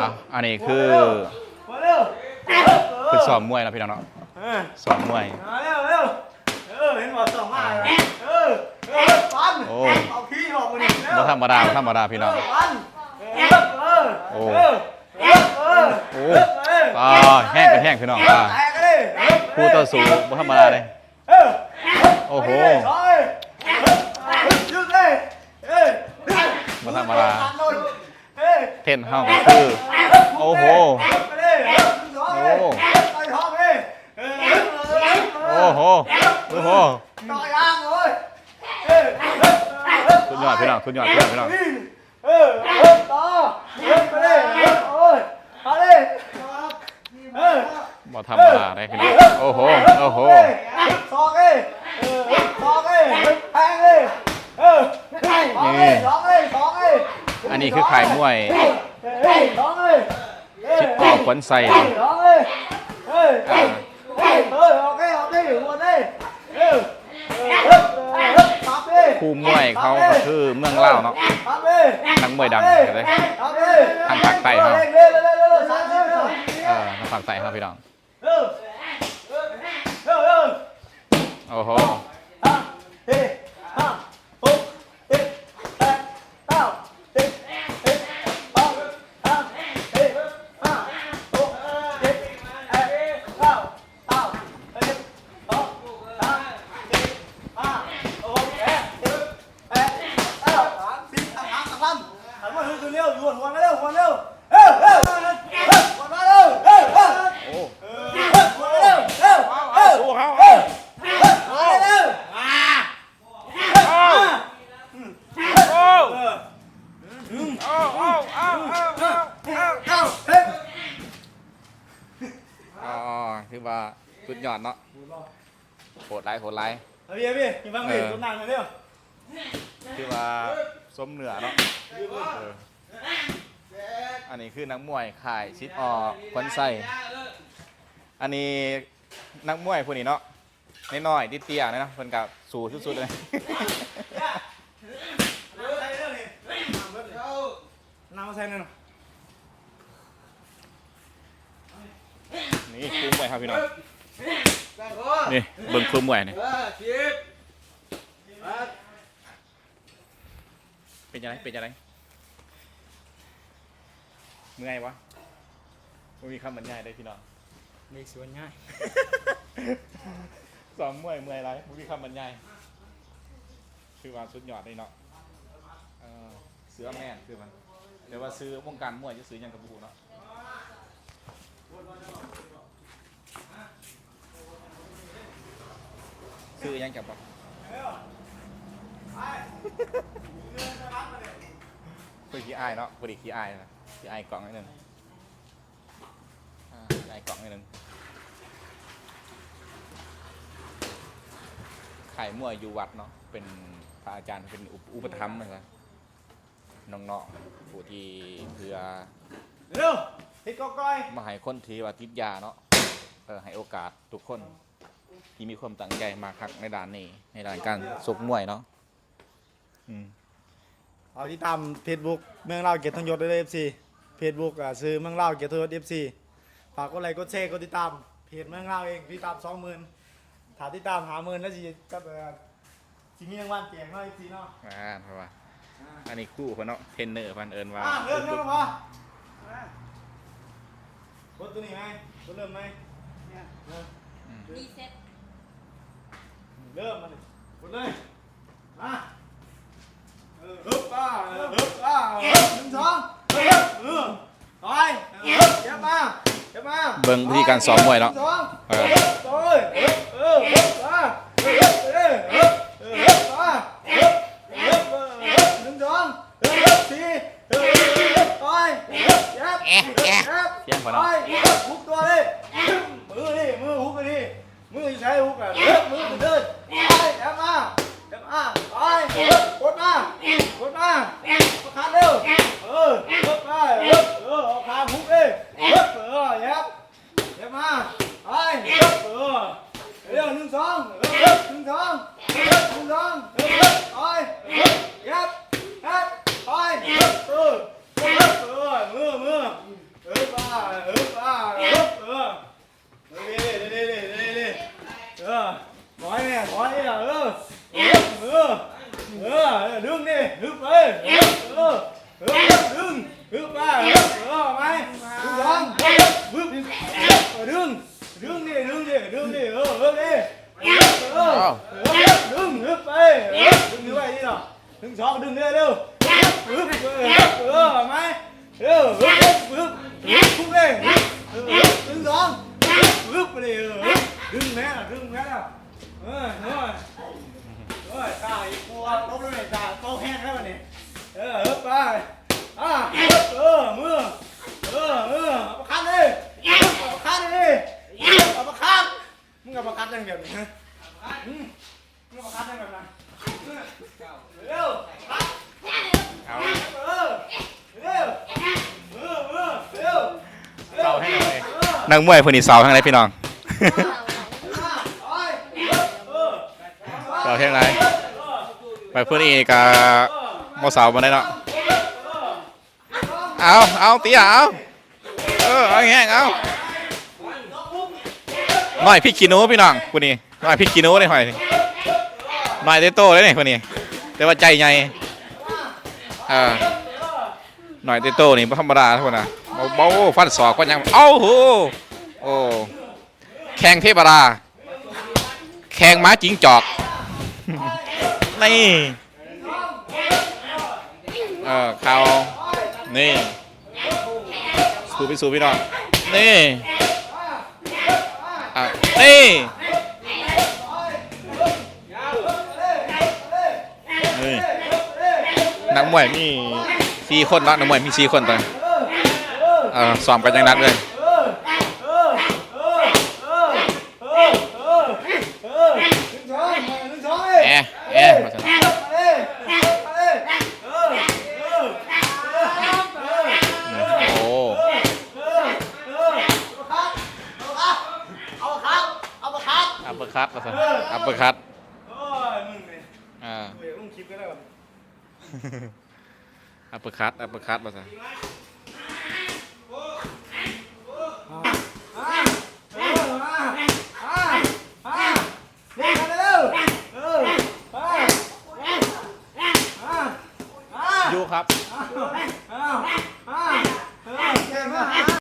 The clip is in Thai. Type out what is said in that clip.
อะอันนี้คือมาเร็วคือซ้อมมวยนะพี่น้องเนาะเออซ้อมมวย มาเร็วเร็วเออเห็นว่าสองมาเลยเออเออฟันโอ้ เอาขี้ออกมาดิเร็วบ่ธรรมดาบ่ธรรมดาพี่น้อง เฟันเออเออโอ้ เออเออเออโอ้เอออ่าแห้งกันแห้งพี่น้องอ่าแตกกันดิคู่ต่อสู้บ่ธรรมดาเลย เออโอ้โห ไปเลยหยุดเลยเออบ่ธรรมดา เอ้ยเทนเฮาก็คือ โอ้โห โอ้โห โอ้โห โอ้โหต่อยางเลยสุดยอดพี่น้อง สุดยอดพี่น้องพี่น้อง เออเออต่อเออไปเลยเออโอ้ยมาเลยเออ บ่ธรรมดาได้พี่น้องโอ้โหโอ้โห ซอกเลยเออซอกเลยแทงเลยเออซอกเลยซอกเลยซอกเลย อันนี้ คือขายมวยชิดออขวัญใส่คู่มวยเขาก็คือเมืองเล่าเนาะตับเลยนักมวยดังเลยทางภาคใต้ครับเร็วเร็วเร็วเร็วสาเออทางฝั่งใต้ครับพี่น้องโอ้โห ห้าเฮ้ห้าหกเจ็ดแปดเก้าสิบเอ็ดสองสามสี่ห้าหกเจ็ดแปดเก้าเก้าสิบสองสามสี่ห้าหกเจ็ดแปดเก้าสามสิบสามสามสามหันมาดูตั วเร็วดูหัวมาเร็วหัวเร็วเร็วเร็วหัวมาเร็วเร็วเร็วโอ้หัวเร็วเร็วเร็วสู้เขาเร็วเร็วอ่าโอ้โอ้เออโอ้โอ้โอ้โอ้เก้าเฮ้ยอ๋อคือว่าสุดยอดเนาะโหดไรโหดไรเอาพี่เอาพี่กินบ้างพี่ตัวหนังเลยเร็วคือว่าสมเหนือเนาะเอออันนี้คือนักมวยขายชิดออกขวัญใส่อันนี้นักมวยพวกนี้เนาะน้อยๆเตี้ยๆนะเนาะเพิ่นกับสูสุดๆเลยน้ำใส่หน่อยนี่ครูมวยครับพี่น้องนี่เบิ่งครูมวยนี่เป็นยังไงเป็นยังไง เมื่อยวะไม่มีคำบรรยายได้พี่น้องมีส่วนง่ายสอนมวยเมื่อยไรไม่มีคำบรรยายคือว่าสุดยอดเลยเนาะเออเสือแม่นคือมันเดี๋ยวว่าซื้อวงการมวยจะซื้อหยังกับบูเนาะซื้อหยังกับบ่คุยขี้อายเนาะพอดีขี้อายนะ ขี้อายกล่องนิดนึงอ่าขี้อายกล่องนิดนึงขายมั่วอยู่วัดเนาะเป็นพระอาจารย์เป็นอุปอุปถัมภ์นะครับน้องๆผู้ที่เพื่อเร็วฮิตก้อยมาให้คนที่ว่าติดยาเนาะเออให้โอกาสทุกคนที่มีความตั้งใจมาคักในด้านนี้ในด้านการสกมวยเนาะอืม เอาที่ตามเฟซบุ๊กเมืองเล่าเกียรติทองยศด้วยเอฟซีเฟซบุ๊กอะซื้อเมืองเล่าเกียรติทองยศเอฟซีฝากกดไลค์กดแชร์กดติดตามเพจเมืองเล่าเองที่ตามสองหมื่นถ้าติดตามหาหมื่นแล้วสิก็เออสิมีรางวัลแจกเนาะเอฟซีเนาะอ่าเพราะว่าอันนี้คู่เพิ่นเนาะเทรนเนอร์เพันเอิญว่าอะเริ่มเริ่มมากดตัวนี้ไหมกดเริ่มไหมเริ่มรีเซ็ต เริ่มมาเลยกดเลยมาเออฮึบอะเออฮึบอะเออหนึ่งสองเออเออถอยเออเย็บมา เบิ่งวิธีการซ้อมมวยเนาะเอออเออฮึบมาเออเออเออเออฮึบมาฮึบฮึบเออฮึบหนึ่งสองเออฮึบสี่เออฮึบถอยฮึบเย็บ แอะแอะ เย็บ เสียงพอเนาะ ไปฮุกตัวดิมือดิมือฮุกดิมือใช้ฮุกอะมือเดินไปแอบมาแอบมาไปกดมากดมาประคันเร็วเออกดไปเออเออเอาขาฮุกดิเออเออแอบแอบมาไปเออเร็วหนึ่งสองเออหนึ่งสองเออหนึ่งสองเออไปเออแอบแอบไปเออเออเออมือมือเอ อดึงดึงไปดึงดึงไปเออเออดึงสองบึ้บดึงดึงดิดึงดิดึงดิเออเออดิเออเออดึงไปดึงด้วยนี่เนาะดึงสองดึงเร็วเร็วฮึบเออไหมเออบึ้บบึ้บบึ้บพุ่งเลยดึงสองบึ้บไปเลยดึงแม่ดึงแม่เออเออเฮ้ยข้าอีกตัวต้มแล้วเนี่ยจ้าโตแห้งแล้ววันนี้เออเออไปอะเออมือเออเออเอาปากคัดเลยปากคัดเลยปากคัดมึงเอาปากคัดยังแบบนี้ฮะอืมมึงเอาปากคัดยังแบบนั้ เร็วคัดเอาเออเร็วเออเออเร็วเสาให้หน่อยนักมวยเพนนีสาทางไหนพี่น้องเสาทางไหนไปเพิ่นนี่ก็บ่เสาบ่ได้เนาะเอาเอาตีเอาเออเอาแห้งเอาหน่อยพริกขี้หนูพี่น้องคนนี้ หน่อยพริกขี้หนูเลยหน่อยหน่อยเตโต้เลยนี่คนนี้แต่ว่าใจใหญ่เออหน่อยเตโต้นี่ธรรมดาทุกคนนะเบาๆฟันศอกก็ยังเอ้าโหโอ้แข่งเทพดาแข่งม้าจิงจอกนี่เออเขานี่สู้พี่สู้พี่น้องนี่อะนี่นี่ นักมวยมีสี่คนเนาะนักมวยมีสี่คนตอนเออซ้อมกันอยังนัดเลยแอะแอะมาซั่นโอ้เอาครับเอามาครับอัปเปอร์คัตมาซั่นอัปเปอร์คัตโอ้ยมึงเนี่ยอ่า อัปเปอร์คัตอัปเปอร์คัตมาซะ